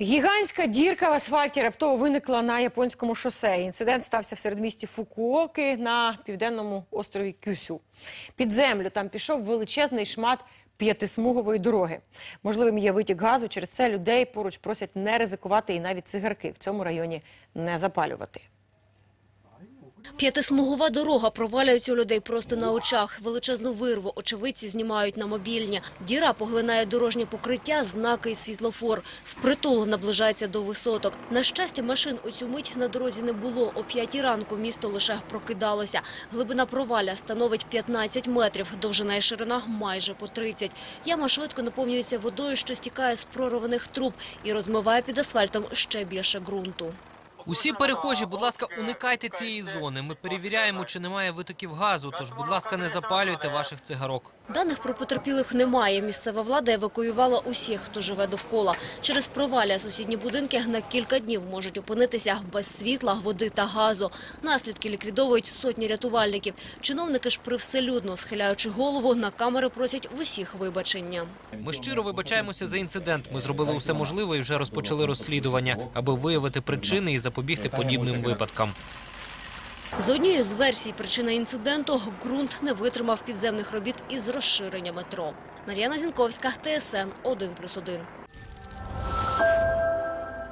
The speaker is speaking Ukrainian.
Гігантська дірка в асфальті раптово виникла на японському шосе. Інцидент стався в середмісті Фукуоки на південному острові Кюсю. Під землю там пішов величезний шмат п'ятисмугової дороги. Можливим є витік газу. Через це людей поруч просять не ризикувати і навіть цигарки в цьому районі не запалювати. П'ятисмугова дорога провалюється у людей просто на очах. Величезну вирву очевидці знімають на мобільні. Діра поглинає дорожнє покриття, знаки і світлофор. Впритул наближається до висоток. На щастя, машин у цю мить на дорозі не було. О п'ятій ранку місто лише прокидалося. Глибина проваля становить 15 метрів, довжина і ширина майже по 30. Яма швидко наповнюється водою, що стікає з прорваних труб і розмиває під асфальтом ще більше ґрунту. Усі перехожі, будь ласка, уникайте цієї зони. Ми перевіряємо, чи немає витоків газу. Тож, будь ласка, не запалюйте ваших цигарок. Даних про потерпілих немає. Місцева влада евакуювала усіх, хто живе довкола. Через провалля сусідні будинки на кілька днів можуть опинитися без світла, води та газу. Наслідки ліквідовують сотні рятувальників. Чиновники ж привселюдно, схиляючи голову, на камери просять в усіх вибачення. Ми щиро вибачаємося за інцидент. Ми зробили усе можливе і вже розпочали розслідування, аби виявити причини і запобігти подібним випадкам. За однією з версій, причина інциденту – ґрунт не витримав підземних робіт із розширення метро. Мар'яна Зінковська, ТСН 1+,1.